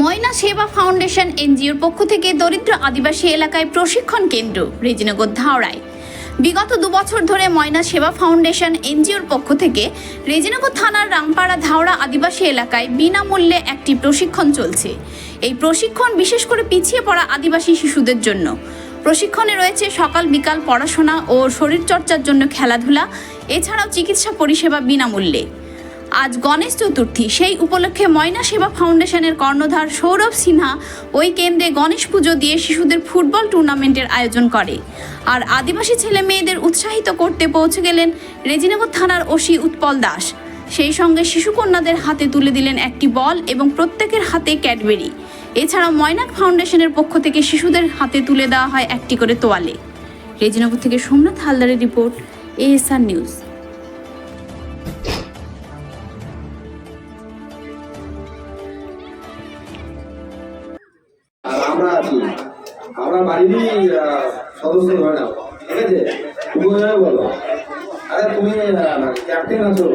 ময়না সেবা ফাউন্ডেশন এনজিওর পক্ষ থেকে দরিদ্র আদিবাসী এলাকায় প্রশিক্ষণ কেন্দ্র, রেজিনগর ধাওড়ায়। বিগত দুবছর ধরে ময়না সেবা ফাউন্ডেশন এনজিওর পক্ষ থেকে রেজিনগর থানার রামপাড়া ধাওড়া আদিবাসী এলাকায় বিনামূল্যে একটি প্রশিক্ষণ চলছে। এই প্রশিক্ষণ বিশেষ করে পিছিয়ে পড়া আদিবাসী শিশুদের জন্য। প্রশিক্ষণে রয়েছে সকাল, বিকাল পড়াশোনা ও শরীরচর্চার জন্য খেলাধুলা, এছাড়াও চিকিৎসা পরিষেবা বিনামূল্যে। আজ গণেশ চতুর্থী। সেই উপলক্ষে ময়না সেবা ফাউন্ডেশনের কর্ণধার সৌরভ সিনহা ওই কেন্দ্রে গণেশ পুজো দিয়ে শিশুদের ফুটবল টুর্নামেন্টের আয়োজন করে। আর আদিবাসী ছেলে মেয়েদের উৎসাহিত করতে পৌঁছে গেলেন রেজিনগর থানার ওসি উৎপল দাস। সেই সঙ্গে শিশুকন্যাদের হাতে তুলে দিলেন একটি বল এবং প্রত্যেকের হাতে ক্যাডবেরি। এছাড়া ময়নাক ফাউন্ডেশনের পক্ষ থেকে শিশুদের হাতে তুলে দেওয়া হয় একটি করে তোয়ালে। রেজিনগর থেকে সোমনাথ হালদারের রিপোর্ট, এএসআর নিউজ। আমরা আছি। আমরা বাড়িরই সদস্য ধরে নাও। ঠিক আছে? তুমি বলো। আরে তুমি ক্যাপ্টেন আছো।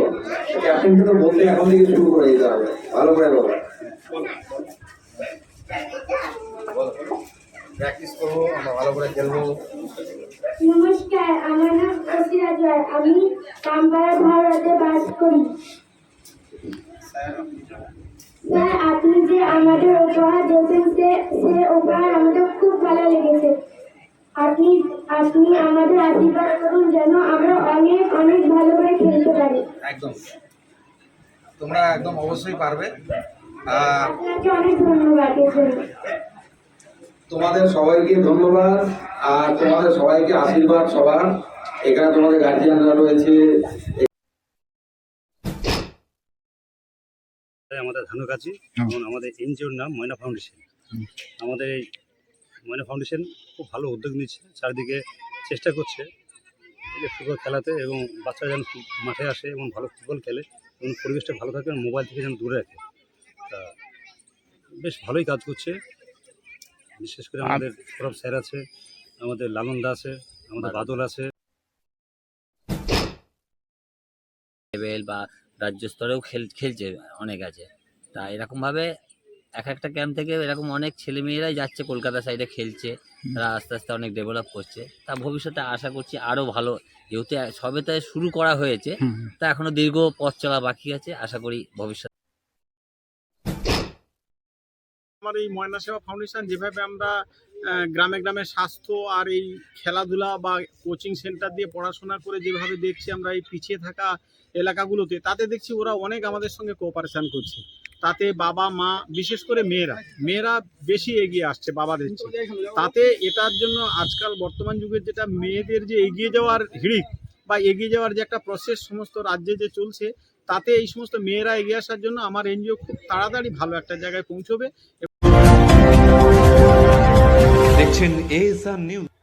ক্যাপ্টেনকে তো বলতে এখন থেকে শুরু করে দিতে হবে। ভালো করে বলো। প্র্যাকটিস করব আমরা ভালো করে খেলব। নমস্কার আমার নাম অসিরা আমি কামপাড়া ভারতে বাস করি। স্যার আপনি যে আমাদের উপহার দিয়েছেন সে সে উপহার আমাদের খুব ভালো লেগেছে। আপনি আপনি আমাদের আশীর্বাদ করুন যেন আমরা অনেক অনেক ভালো করে খেলতে পারি। একদম। তোমরা একদম অবশ্যই পারবে। আপনাকে অনেক ধন্যবাদ তোমাদের সবাইকে ধন্যবাদ আর তোমাদের সবাইকে আশীর্বাদ সবার। এখানে তোমাদের গার্জিয়ানরা রয়েছে। আমাদের ধানুকাছি এবং আমাদের এনজিওর নাম ময়না ফাউন্ডেশন। আমাদের এই ময়না ফাউন্ডেশন খুব ভালো উদ্যোগ নিচ্ছে চারিদিকে চেষ্টা করছে যে ফুটবল খেলাতে এবং বাচ্চারা যেন মাঠে আসে এবং ভালো ফুটবল খেলে এবং পরিবেশটা ভালো থাকে এবং মোবাইল থেকে যেন দূরে রাখে। তা বেশ ভালোই কাজ করছে। বিশেষ করে আমাদের সৌরভ স্যার আছে আমাদের লালন দা আছে আমাদের বাদল। আছে। বা রাজ্য স্তরেও খেল খেলছে অনেক আছে। তা এরকমভাবে এক একটা ক্যাম্প থেকে এরকম অনেক ছেলেমেয়েরাই যাচ্ছে কলকাতা সাইডে খেলছে। তারা আস্তে আস্তে অনেক ডেভেলপ করছে। তা ভবিষ্যতে আশা করছি আরও ভালো। যেহেতু সবে তাই শুরু করা হয়েছে তা এখনও দীর্ঘ পথ চলা বাকি আছে। আশা করি ভবিষ্যৎ আমার এই ময়না সেবা ফাউন্ডেশন যেভাবে আমরা গ্রামে গ্রামে স্বাস্থ্য আর এই খেলাধুলা বা কোচিং সেন্টার দিয়ে পড়াশোনা করে যেভাবে দেখছি আমরা এই পিছিয়ে থাকা এলাকাগুলোতে, তাতে দেখছি ওরা অনেক আমাদের সঙ্গে কোঅপারেশন করছে। তাতে বাবা, মা, বিশেষ করে মেয়েরা মেয়েরা বেশি এগিয়ে আসছে বাবাদের তাতে এটার জন্য আজকাল বর্তমান যুগের যেটা মেয়েদের যে এগিয়ে যাওয়ার হিড়িক বা এগিয়ে যাওয়ার যে একটা প্রসেস সমস্ত রাজ্যে যে চলছে, তাতে এই সমস্ত মেয়েরা এগিয়ে আসার জন্য আমার এনজিও খুব তাড়াতাড়ি ভালো একটা জায়গায় পৌঁছবে দেখছেন এএসআর নিউজ